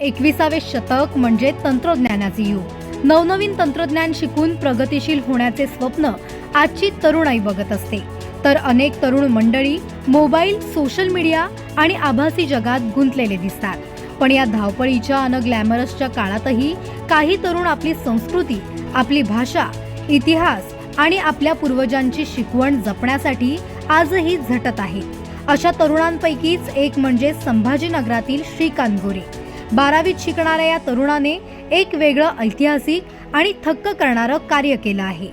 एकविसावे शतक म्हणजे तंत्रज्ञानाचे युग. नवनवीन तंत्रज्ञान शिकून प्रगतिशील होण्याचे स्वप्न आजची तरुणाई बघत असते. तर अनेक तरुण मंडळी मोबाईल सोशल मीडिया आणि आभासी जगात गुंतलेले दिसतात. पण या धावपळीच्या अन ग्लॅमरसच्या काळातही काही तरुण आपली संस्कृती आपली भाषा इतिहास आणि आपल्या पूर्वजांची शिकवण जपण्यासाठी आजही झटत आहेत. अशा तरुणांपैकीच एक म्हणजे संभाजीनगरातील श्रीकांत गोरे. बारावीत शिकणाऱ्या या तरुणाने एक वेगळं ऐतिहासिक आणि थक्क करणारं कार्य केलं आहे.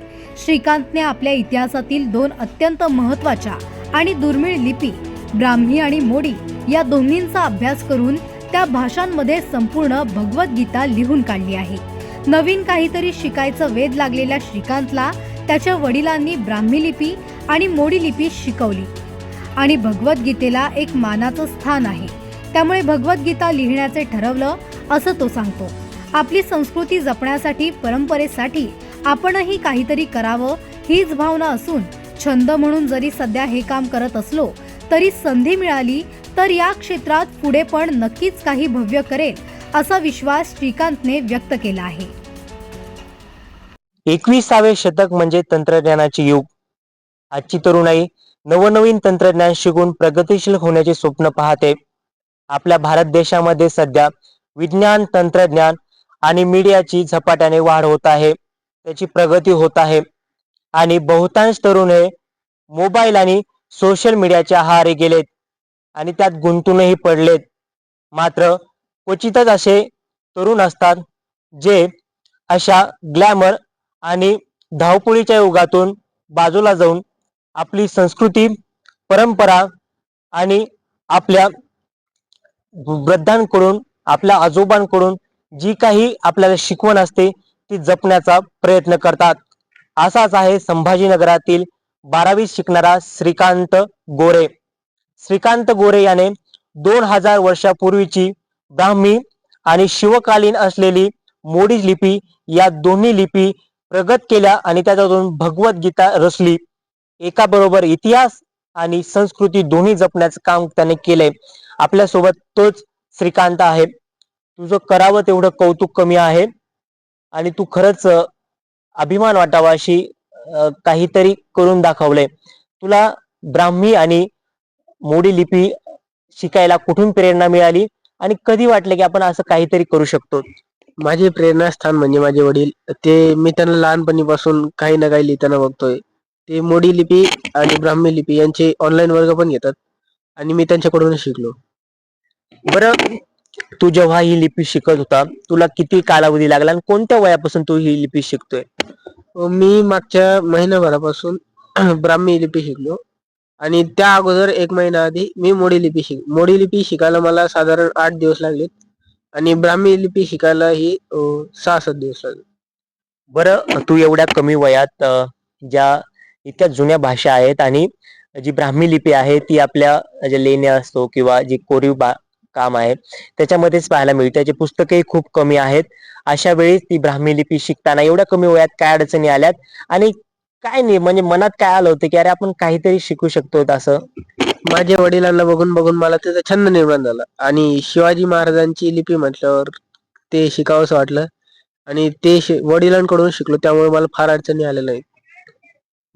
श्रीकांतने आपल्या इतिहासातील दोन अत्यंत महत्त्वाच्या आणि दुर्मिळ लिपी ब्राह्मी आणि मोडी या दोन्हींचा अभ्यास करून त्या भाषांमध्ये संपूर्ण भगवद्गीता लिहून काढली आहे. नवीन काहीतरी शिकायचं वेध लागलेल्या श्रीकांतला त्याच्या वडिलांनी ब्राह्मी लिपी आणि मोडी लिपी शिकवली. आणि भगवद्गीतेला एक मानाचं स्थान आहे. त्यामुळे भगवद्गीता लिहिण्याचे ठरवलं असं तो सांगतो. आपली संस्कृती जपण्यासाठी परंपरेसाठी आपणही काहीतरी करावं हीच भावना असून छंद म्हणून जरी सध्या हे काम करत असलो तरी संधी मिळाली तर या क्षेत्रात पुढे पण नक्कीच काही भव्य करेल असा विश्वास श्रीकांतने व्यक्त केला आहे. एकविसावे शतक म्हणजे तंत्रज्ञानाचे युग. आजची तरुणाई नवनवीन तंत्रज्ञान शिकून प्रगतिशील होण्याचे स्वप्न पाहते. आपल्या भारत देशामध्ये सध्या विज्ञान तंत्रज्ञान आणि मीडियाची झपाट्याने वाढ होत आहे. त्याची प्रगती होत आहे. आणि बहुतांश तरुण हे मोबाईल आणि सोशल मीडियाच्या आहारी गेलेत आणि त्यात गुंतूनही पडलेत. मात्र क्वचितच असे तरुण असतात जे अशा ग्लॅमर आणि धावपुळीच्या युगातून बाजूला जाऊन आपली संस्कृती परंपरा आणि आपल्या वृद्धांकडून आपल्या आजोबांकडून जी काही आपल्याला शिकवण असते ती जपण्याचा प्रयत्न करतात. असाच आहे संभाजीनगरातील बारावीत शिकणारा श्रीकांत गोरे. श्रीकांत गोरे याने दोन हजार वर्षापूर्वीची ब्राह्मी आणि शिवकालीन असलेली मोडी लिपी या दोन्ही लिपी प्रगत केल्या आणि त्याच्यातून भगवद्गीता रचली. एका बरोबर इतिहास आणि संस्कृती दोन्ही जपण्याचं काम त्याने केलंय. आपल्यासोबत तोच श्रीकांत आहे. तुझं करावं तेवढं कौतुक कमी आहे. आणि तू खरंच अभिमान वाटावा अशी काहीतरी करून दाखवलंय. तुला ब्राह्मी आणि मोडी लिपी शिकायला कुठून प्रेरणा मिळाली? आणि कधी वाटलं की आपण असं काहीतरी करू शकतो? माझे प्रेरणास्थान म्हणजे माझे वडील. ते मी त्यांना लहानपणीपासून काही ना काही लिहिताना बघतोय. ते मोडी लिपी आणि ब्राह्मी लिपी यांचे ऑनलाईन वर्ग पण घेतात. आणि मी त्यांच्याकडून शिकलो. बरं तू जेव्हा ही लिपी शिकत होता तुला किती कालावधी लागला आणि कोणत्या वयापासून तू ही लिपी शिकतोय? मी मागच्या महिनाभरापासून ब्राह्मी लिपी शिकलो. आणि त्या अगोदर एक महिना आधी मी मोडी लिपी शिक मोडी लिपी शिकायला मला साधारण आठ दिवस लागलेत. आणि ब्राह्मी लिपी शिकायला ही सहा सात दिवस लागले. बरं तू एवढ्या कमी वयात ज्या इतक्या जुन्या भाषा आहेत आणि जी ब्राह्मी लिपी आहे ती आपल्या ज्या लेण्या असतो किंवा जी कोरीव बा काम आहे त्याच्यामध्येच पाहायला मिळते त्याची पुस्तकही खूप कमी आहेत. अशा वेळी ती ब्राह्मी लिपी शिकताना एवढ्या कमी वयात काय अडचणी आल्यात? आणि काय नाही म्हणजे मनात काय आलं होतं की अरे आपण काहीतरी शिकू शकतो असं? माझ्या वडिलांना बघून बघून मला त्याचा छंद निर्माण झाला. आणि शिवाजी महाराजांची लिपी म्हटल्यावर ते शिकावंसं वाटलं. आणि ते शि- वडिलांकडून शिकलो त्यामुळे मला फार अडचणी आल्या नाहीत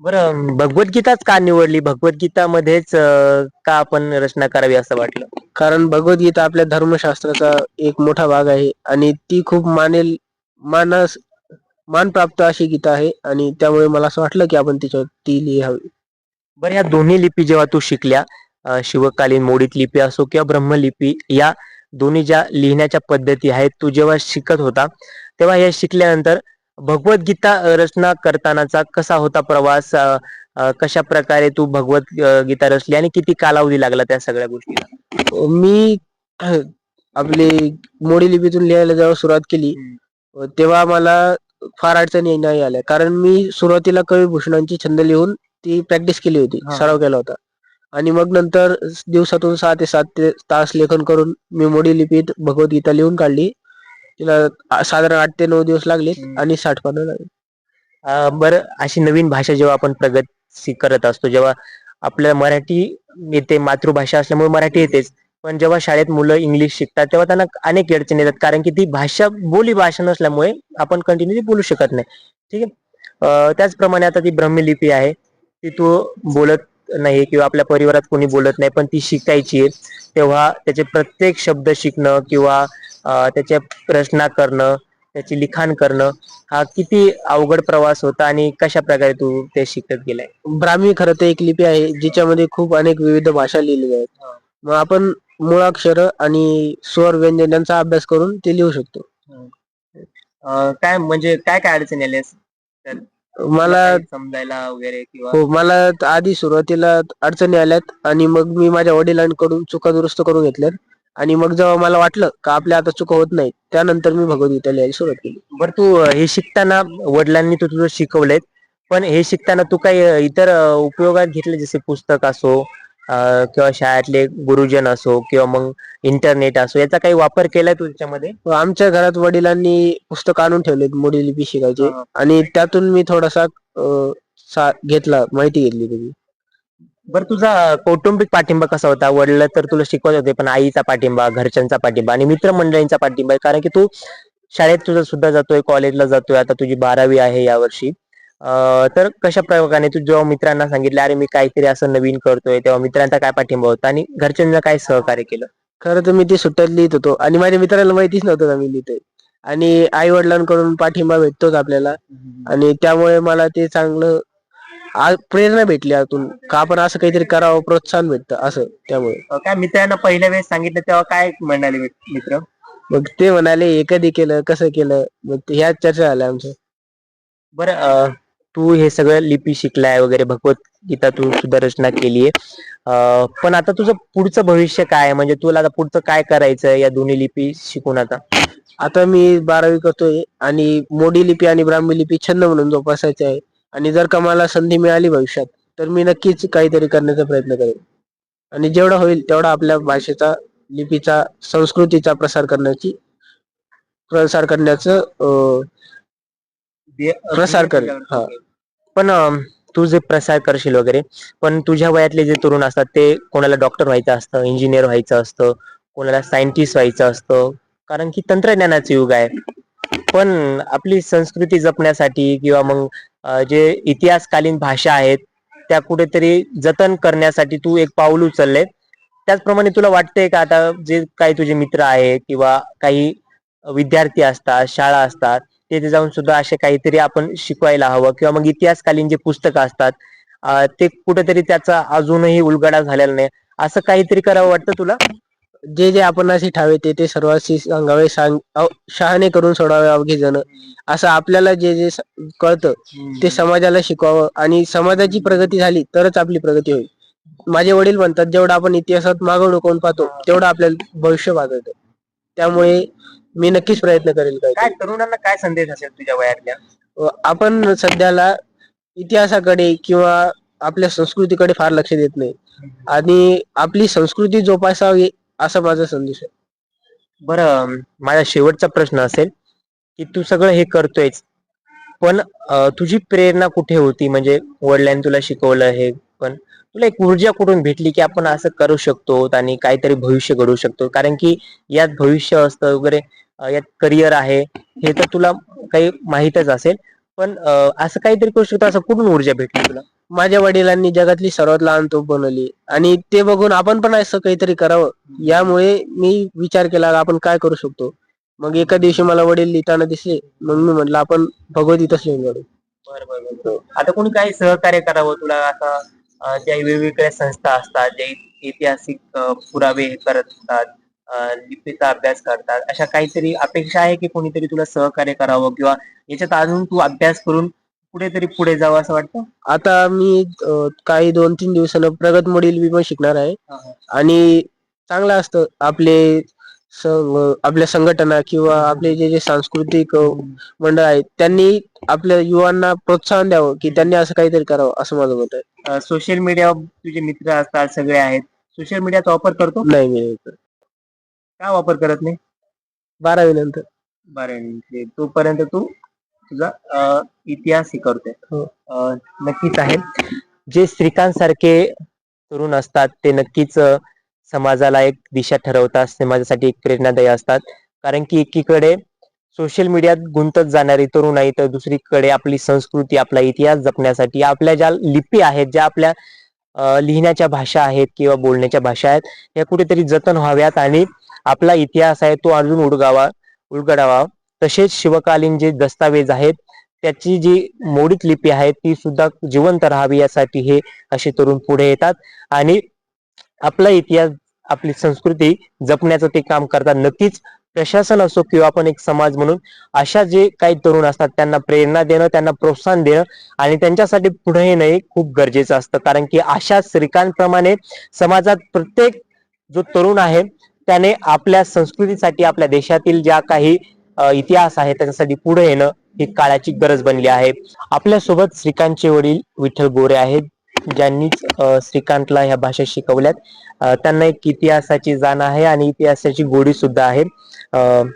बरं भगवद्गीताच का निवडली? भगवद्गीतामध्येच अं, का आपण रचना करावी असं वाटलं? कारण भगवद्गीता आपल्या धर्मशास्त्राचा एक मोठा भाग आहे आणि ती खूप मानेल मानस मानप्राप्त अशी गीता आहे आणि त्यामुळे मला असं वाटलं की आपण तिच्यावर ती लिहावी. बरं या दोन्ही लिपी जेव्हा तू शिकल्या अं, शिवकालीन मोडीत लिपी असो किंवा ब्रह्मलिपी या दोन्ही ज्या लिहिण्याच्या पद्धती आहेत तू जेव्हा शिकत होता तेव्हा हे शिकल्यानंतर भगवद्गीता रचना करतानाचा कसा होता प्रवास? कशा प्रकारे तू भगवत गीता रचली आणि किती कालावधी लागला त्या सगळ्या गोष्टीला? मी आपली मोडी लिपीतून लिहायला जेव्हा सुरुवात केली तेव्हा मला फार अडचणी नाही आल्या. कारण मी सुरुवातीला कविभूषणांची छंद लिहून ती प्रॅक्टिस केली होती. सराव केला होता. आणि मग नंतर दिवसातून सहा ते सात ते तास लेखन करून मी मोडी लिपीत भगवद्गीता लिहून काढली. तिला साधारण आठ ते नऊ दिवस लागले. आणि साठ पानं लागली. बरं अशी नवीन भाषा जेव्हा आपण प्रगती करत असतो जेव्हा आपल्याला मराठी येते मातृभाषा असल्यामुळे मराठी येतेच पण जेव्हा शाळेत मुलं इंग्लिश शिकतात तेव्हा त्यांना अनेक अडचणी येतात कारण की ती भाषा बोली भाषा नसल्यामुळे आपण कंटिन्यू बोलू शकत नाही. ठीक आहे? अं, त्याचप्रमाणे आता ती ब्रह्मी लिपी आहे. ती तू बोलत नाही किंवा आपल्या परिवारात कोणी बोलत नाही पण ती शिकायची आहे. तेव्हा त्याचे प्रत्येक शब्द शिकणं किंवा त्याचे रचना करणं त्याची लिखाण करणं हा किती अवघड प्रवास होता आणि कशा प्रकारे तू ते शिकत गेलाय? ब्राह्मी खरं तर एक लिपी आहे जिच्यामध्ये खूप अनेक विविध भाषा लिहिलेल्या आहेत. मग आपण मुळाक्षर आणि स्वर व्यंजन यांचा अभ्यास करून ते लिहू शकतो. काय म्हणजे काय काय अडचणी आल्या? मला समजायला वगैरे हो मला त- आधी सुरुवातीला अडचणी आल्यात आणि मग मी माझ्या वडिलांकडून चुका दुरुस्त करून घेतल्यात. आणि मग जेव्हा मला वाटलं का आपल्या आता चुका होत नाही त्यानंतर मी भगवद्गीता लिहायला सुरुवात केली. बरं तू हे शिकताना वडिलांनी तू तुझं शिकवलंय पण हे शिकताना तू काही इतर उपयोगात घेतले जसे पुस्तक असो किंवा शाळेतले गुरुजन असो किंवा मग इंटरनेट असो याचा काही वापर केलाय तू त्याच्यामध्ये व आमच्या घरात वडिलांनी पुस्तक आणून ठेवलेत मोडी लिपी शिकायचे. हा. आणि त्यातून मी थोडासा घेतला माहिती घेतली त्याची. बरं तुझा कौटुंबिक पाठिंबा कसा होता? वडील तर तुला शिकवत होते पण आईचा पाठिंबा घरच्यांचा पाठिंबा आणि मित्रमंडळींचा पाठिंबा आहे. कारण की तू शाळेत तुझं सुद्धा जातोय कॉलेजला जातोय आता तुझी बारावी आहे यावर्षी. अं, तर कशा प्रकारे तू जेव्हा मित्रांना सांगितलं अरे मी काहीतरी असं नवीन करतोय तेव्हा मित्रांचा काय पाठिंबा होता आणि घरच्यांना काय सहकार्य केलं? खरं तर मी ते सुट्ट्यात लिहित होतो आणि माझ्या मित्राला माहितीच नव्हतं का मी लिहितोय. आणि आई वडिलांकडून पाठिंबा भेटतोच आपल्याला. आणि त्यामुळे मला ते चांगलं आ- प्रेरणा भेटली आतून. का आपण असं काहीतरी करावं प्रोत्साहन भेटतं असं त्यामुळे. अं, काय मित्रांना पहिल्या वेळेस सांगितलं तेव्हा काय म्हणाले मित- मित्र? मग ते म्हणाले हे कधी केलं कसं केलं मग ते- ह्याच चर्चा झाल्या आमच्या. बरं अं, तू हे सगळं लिपी शिकलाय वगैरे भगवद्गीता तू सुद्धा रचना केलीये पण आता तुझं पुढचं भविष्य काय आहे? म्हणजे तुला आता पुढचं काय करायचं या दोन्ही लिपी शिकून आता? आता मी बारावी करतोय आणि मोडी लिपी आणि ब्राह्मी लिपी छंद म्हणून जोपासायचे आहे. आणि जर का मला संधी मिळाली भविष्यात तर मी नक्कीच काहीतरी करण्याचा प्रयत्न करेन. आणि जेवढा होईल तेवढा आपल्या भाषेचा लिपीचा संस्कृतीचा प्रसार करण्याची प्रसार करण्याचं प्रसार करेल हा. पण तू जे प्रसार करशील वगैरे पण तुझ्या वयातले जे तरुण असतात ते कोणाला डॉक्टर व्हायचं असतं इंजिनियर व्हायचं असतं कोणाला सायंटिस्ट व्हायचं असतं कारण की तंत्रज्ञानाचं युग आहे. पण आपली संस्कृती जपण्यासाठी किंवा मग जे इतिहासकालीन भाषा आहेत त्या कुठेतरी जतन करण्यासाठी तू एक पाऊल उचलले त्याचप्रमाणे तुला वाटतंय का आता जे काही तुझे मित्र आहेत किंवा काही विद्यार्थी असतात शाळा असतात तिथे जाऊन सुद्धा असे काहीतरी आपण शिकवायला हवं किंवा मग इतिहासकालीन जे पुस्तकं असतात ते कुठेतरी त्याचा अजूनही उलगडा झालेला नाही. असं काहीतरी करावं वाटतं तुला? जे जे आपण असे ठावे ते ते सर्वांशी सांगावे शहाणे करून सोडावे अवघे जण. असं आपल्याला जे जे कळतं ते समाजाला शिकवावं आणि समाजाची प्रगती झाली तरच आपली प्रगती होईल. माझे वडील म्हणतात जेवढं आपण इतिहासात मागं डोकावून पाहतो तेवढं आपल्याला भविष्य वाजवतं त्यामुळे मी नक्कीच प्रयत्न करेल काय काय तरुणांना काय संदेश असेल तुझ्या वयातल्या? आपण सध्याला इतिहासाकडे किंवा आपल्या संस्कृतीकडे फार लक्ष देत नाही. आणि आपली संस्कृती जोपासावी असा माझा संदेश आहे. बरं माझा शेवटचा प्रश्न असेल की तू सगळं हे करतोयच पण तुझी प्रेरणा कुठे होती? म्हणजे वडिलांनी तुला शिकवलं हे पण तुला एक ऊर्जा कुठून भेटली की आपण असं करू शकतो आणि काहीतरी भविष्य घडवू शकतो? कारण की यात भविष्य असतं वगैरे यात करिअर आहे हे तर तुला काही माहीतच असेल. पण अं, असं काहीतरी करू शकतो असं कुठून ऊर्जा भेटली तुला? माझ्या वडिलांनी जगातली सर्वात लहान तोफ बनवली. आणि ते बघून आपण पण असं काहीतरी करावं. यामुळे मी विचार केला आपण काय करू शकतो? मग एका दिवशी मला वडील लिहिताना दिसले. मग मी म्हटलं आपण भगवद्गीताच लिहून काढू. बरं बरं बरं. आता कोणी काही सहकार्य करावं तुला? आता अं, ज्या वेगवेगळ्या संस्था असतात जे ऐतिहासिक अं, पुरावे करत असतात अं, लिपीचा अभ्यास करतात. अशा काहीतरी अपेक्षा आहे की कोणीतरी तुला सहकार्य करावं किंवा याच्यात अजून तू अभ्यास करून कुठेतरी पुढे जावं असं वाटतं? आता मी अं, काही दोन तीन दिवसानं प्रगत मोडी लिपी पण शिकणार आहे. आणि चांगलं असतं. आपले आपल्या संघटना किंवा आपले जे जे सांस्कृतिक अं, मंडळ आहेत त्यांनी आपल्या युवांना प्रोत्साहन द्यावं की त्यांनी असं काहीतरी करावं असं माझं मत आहे. सोशल मीडिया तुझे मित्र असतात सगळे आहेत. सोशल मीडियाचा वापर करतो? नाही मी का वापर करत नाही? बारावी नंतर. बरं म्हणजे तोपर्यंत तू तुझा अं, इतिहास हे करतोय हो. अं, नक्कीच आहे. जे श्रीकांत सारखे तरुण असतात ते नक्कीच अं, समाजाला एक दिशा ठरवतात समाजासाठी एक प्रेरणादायी असतात. कारण की एकीकडे सोशल मीडियात गुंतत जाणारी तरुण आहे तर दुसरीकडे आपली संस्कृती आपला इतिहास जपण्यासाठी आपल्या ज्या लिपी आहेत ज्या आपल्या अ, लिहिण्याच्या भाषा आहेत किंवा बोलण्याच्या भाषा आहेत या कुठेतरी जतन व्हाव्यात आणि आपला इतिहास आहे तो अजून उडगावा उलगडावा. तसेच शिवकालीन जे दस्तावेज आहेत त्याची जी मोडीत लिपी आहे ती सुद्धा जिवंत राहावी यासाठी हे असे तरुण पुढे येतात. आणि आपला इतिहास आपली संस्कृती जपण्याचं ते काम करतात. नक्कीच प्रशासन असो किंवा आपण एक समाज म्हणून अशा जे काही तरुण असतात त्यांना प्रेरणा देणं त्यांना प्रोत्साहन देणं आणि त्यांच्यासाठी पुढे येणं हे खूप गरजेचं असतं. कारण की अशा श्रीकांतप्रमाणे समाजात प्रत्येक जो तरुण आहे त्याने आपल्या संस्कृतीसाठी आपल्या देशातील ज्या काही इतिहास आहे त्याच्यासाठी पुढे येणं ही काळाची गरज बनली आहे. आपल्यासोबत श्रीकांतचे वडील विठ्ठल गोरे आहेत ज्यांनीच श्रीकांतला ह्या भाषा शिकवल्यात. त्यांना एक इतिहासाची जाण आहे आणि इतिहासाची गोडी सुद्धा आहे प्रथमत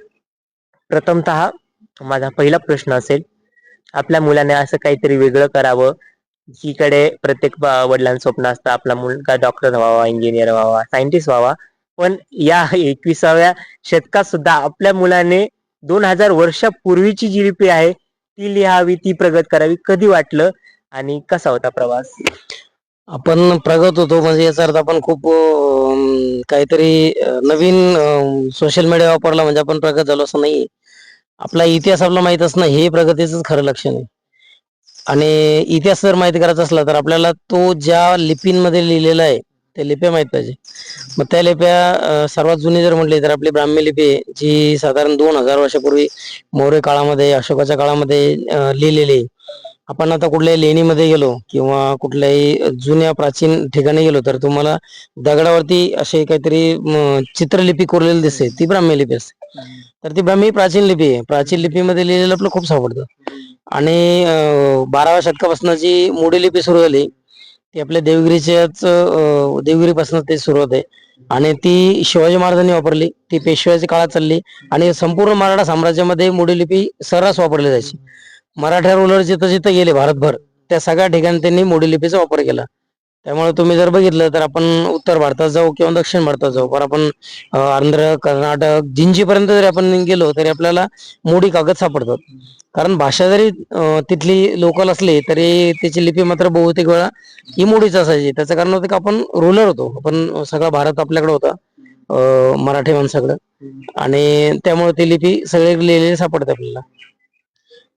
प्रथमतः माझा पहिला प्रश्न असेल आपल्या मुलाने असं काहीतरी वेगळं करावं जिकडे प्रत्येक वडिलांचं स्वप्न असतं आपला मुलगा डॉक्टर व्हावा इंजिनियर व्हावा सायंटिस्ट व्हावा पण या एकविसाव्या शतकात सुद्धा आपल्या मुलाने दोन हजार वर्षापूर्वीची जी लिपी आहे ती लिहावी ती प्रगत करावी कधी वाटलं आणि कसा होता प्रवास? आपण प्रगत होतो म्हणजे याचा अर्थ आपण खूप काहीतरी नवीन सोशल मीडिया वापरला म्हणजे आपण प्रगत झालो असं नाही आपला इतिहास आपला माहीत असणं हे प्रगतीच खरं लक्षण आहे आणि इतिहास जर माहिती करायचा असला तर आपल्याला तो ज्या लिपींमध्ये लिहिलेला आहे त्या लिप्या माहीत पाहिजे. मग त्या लिप्या सर्वात जुनी जर म्हटली तर आपली ब्राह्मी लिपी आहे, जी साधारण दोन हजार वर्षापूर्वी मौर्य काळामध्ये अशोकाच्या काळामध्ये लिहिलेली आहे. आपण आता कुठल्याही लेणीमध्ये गेलो किंवा कुठल्याही जुन्या प्राचीन ठिकाणी गेलो तर तुम्हाला दगडावरती असे काहीतरी चित्रलिपी कोरलेली दिसते. ती ब्राह्मी लिपी असते. तर ती ब्राह्मी प्राचीन लिपी आहे. प्राचीन लिपीमध्ये लिहिलेलं आपलं खूप सापडतं. आणि बाराव्या शतकापासून जी मोडी लिपी सुरू झाली ती आपल्या देवगिरीच्याच देवगिरीपासून ते सुरुवात आहे. आणि ती शिवाजी महाराजांनी वापरली. ती पेशव्याच्या काळात चालली. आणि संपूर्ण मराठा साम्राज्यामध्ये मोडी लिपी सर्रास वापरली जायची. मराठा रुलर जिथं जिथं गेले भारतभर त्या सगळ्या ठिकाणी त्यांनी मोडी लिपीचा वापर केला. त्यामुळे तुम्ही जर बघितलं तर आपण उत्तर भारतात जाऊ किंवा दक्षिण भारतात जाऊ पण आपण आंध्र कर्नाटक जिंजीपर्यंत जरी आपण गेलो तरी आपल्याला मोडी कागद सापडतात. कारण भाषा जरी तिथली लोकल असली तरी त्याची लिपी मात्र बहुतेक वेळा ही मोडीच असायची. त्याचं कारण होतं की आपण रुलर होतो. आपण सगळा भारत आपल्याकडे होता मराठी माणसाकडं. आणि त्यामुळे ती लिपी सगळे लिहिलेली सापडते आपल्याला.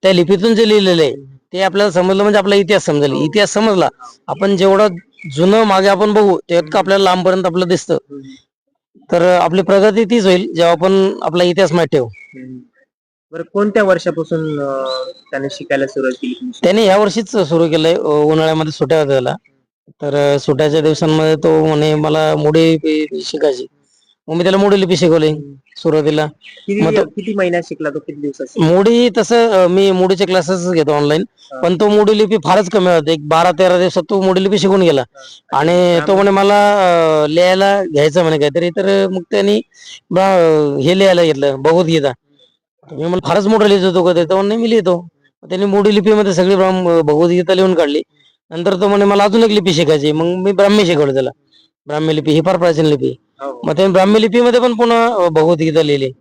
त्या लिपीतून जे लिहिलेलं आहे ते आपल्याला समजलं म्हणजे आपला इतिहास समजेल. इतिहास समजला आपण जेवढं जुनं मागे आपण बघू तितकं आपल्याला लांबपर्यंत आपलं दिसतं. तर आपली प्रगती तीच होईल जेव्हा आपण आपला इतिहास माहिती ठेवू. बरं कोणत्या वर्षापासून अं, त्याने शिकायला सुरुवात केली तुमची? त्याने ह्या वर्षीच सुरू केलंय अं, उन्हाळ्यामध्ये सुट्या होत्या त्याला. तर अं, सुट्याच्या दिवसांमध्ये तो म्हणे मला मोडी शिकायची. मग मी त्याला मोडी लिपी शिकवली सुरुवातीला. किती मग तो- किती महिन्यात शिकला तो? किती दिवसात? मोडी तसं अं, मी मोडीचे क्लासेस घेतो ऑनलाईन. पण तो मोडी लिपी फारच कमी होते. एक बारा तेरा दिवसात तो मोडी लिपी शिकून गेला. आणि तो म्हणे मला अं, लिहायला घ्यायचं म्हणे काहीतरी. तर मग त्यांनी बा- हे लिहायला घेतलं भगवद्गीता. मी मला फारच मोठं लिहित होतो कधी? तर म्हणे मी लिहितो. मग त्यांनी मोडी लिपीमध्ये सगळी ब्राह्म- भगवद्गीता लिहून काढली. नंतर तो म्हणे मला अजून एक लिपी शिकायची मग मी ब्राह्मी शिकवलं त्याला. ब्राह्मी लिपी ही फार प्राचीन लिपी आहे. हो. मग त्यांनी ब्राह्मी लिपीमध्ये पण पुन्हा भगवद्गीता लिहिली.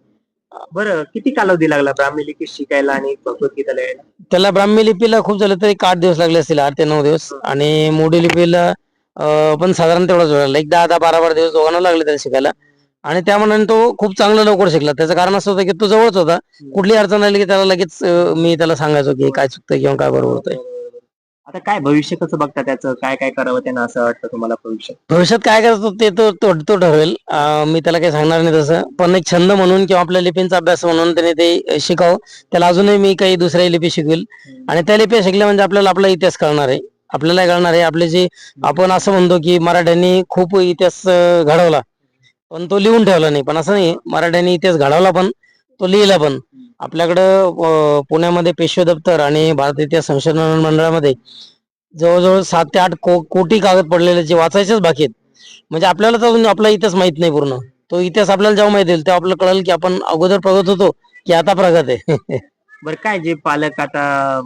बरं किती कालावधी लागला ब्राह्मी लिपी शिकायला आणि भगवद्गीता लिहायला? त्याला ब्राह्मी लिपीला खूप झालं तरी एक आठ दिवस लागले असतील आठ ते नऊ दिवस. आणि मोडी लिपीला पण साधारण तेवढाच वेळ लागला. एक दहा दहा बारा बारा दिवस दोघांना लागले त्याला शिकायला. आणि त्या मनाने तो खूप चांगला लवकर शिकला. त्याचं कारण असं होतं की तो जवळच होता. कुठली अडचण आली की त्याला लगेच मी त्याला सांगायचो की काय चुकतंय किंवा काय बरोबर होतंय. आता काय भविष्य कसं बघता त्याचं? काय काय करावं त्यांना असं वाटतं तुम्हाला भविष्यात? भविष्यात काय करतो ते तो तो तो ठरवेल. अं, मी त्याला काही सांगणार नाही तसं. पण एक छंद म्हणून किंवा आपल्या लिपींचा अभ्यास म्हणून त्याने ते शिकावं. त्याला अजूनही मी काही दुसऱ्या लिपी शिकवेल. आणि त्या लिपी शिकल्या म्हणजे आपल्याला आपला इतिहास कळणार आहे. आपल्याला कळणार आहे. आपले जे आपण असं म्हणतो की मराठ्यांनी खूप इतिहास अं, घडवला. पण तो लिहून ठेवला नाही. पण असं नाही. मराठ्यांनी इतिहास घडवला पण तो लिहिला पण. आपल्याकडं पुण्यामध्ये पेशवे दप्तर आणि भारत इतिहास संशोधन मंडळामध्ये जवळजवळ सात ते आठ को- कोटी कागद पडलेले जे वाचायचेच बाकी आहेत. म्हणजे आपल्याला तर अजून आपला इतिहास माहीत नाही पूर्ण. तो इतिहास आपल्याला जेव्हा माहिती येईल तेव्हा आपल्याला कळेल की आपण अगोदर प्रगत होतो की आता प्रगत आहे. बरं काय जे पालक आता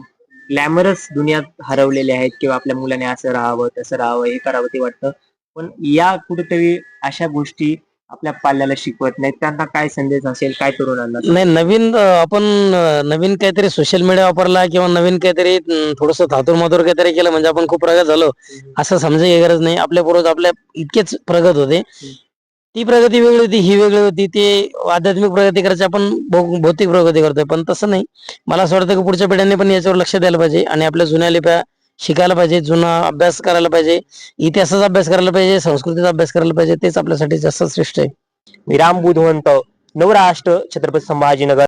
ग्लॅमरस दुनियात हरवलेले आहेत किंवा आपल्या मुलाने असं राहावं तसं राहावं हे करावं ते वाटतं. पण या कुठेतरी अशा गोष्टी आपल्या पाल्याला शिकवत नाहीत. त्यांना काय संदेश असेल काय तरुणांना नाही नवीन अं, आपण अं, नवीन काहीतरी सोशल मीडिया वापरला किंवा नवीन काहीतरी थोडस थातूर मातूर काहीतरी केलं म्हणजे आपण खूप प्रगत झालो असं समजायची गरज नाही. आपल्या पूर्वज आपल्या इतकेच प्रगत होते. ती प्रगती वेगळी होती ही वेगळी होती. ते आध्यात्मिक प्रगती करायची आपण भौ- भौतिक प्रगती करतोय. पण तसं नाही. मला असं वाटतं की पुढच्या पिढ्यांनी पण याच्यावर लक्ष द्यायला पाहिजे आणि आपल्या जुन्या लिप्या शिकायला पाहिजे जुना अभ्यास करायला पाहिजे इतिहासाचा अभ्यास करायला पाहिजे संस्कृतीचा अभ्यास करायला पाहिजे तेच आपल्यासाठी जास्त श्रेष्ठ आहे. विराम बुधवंत नवराष्ट्र छत्रपती संभाजीनगर.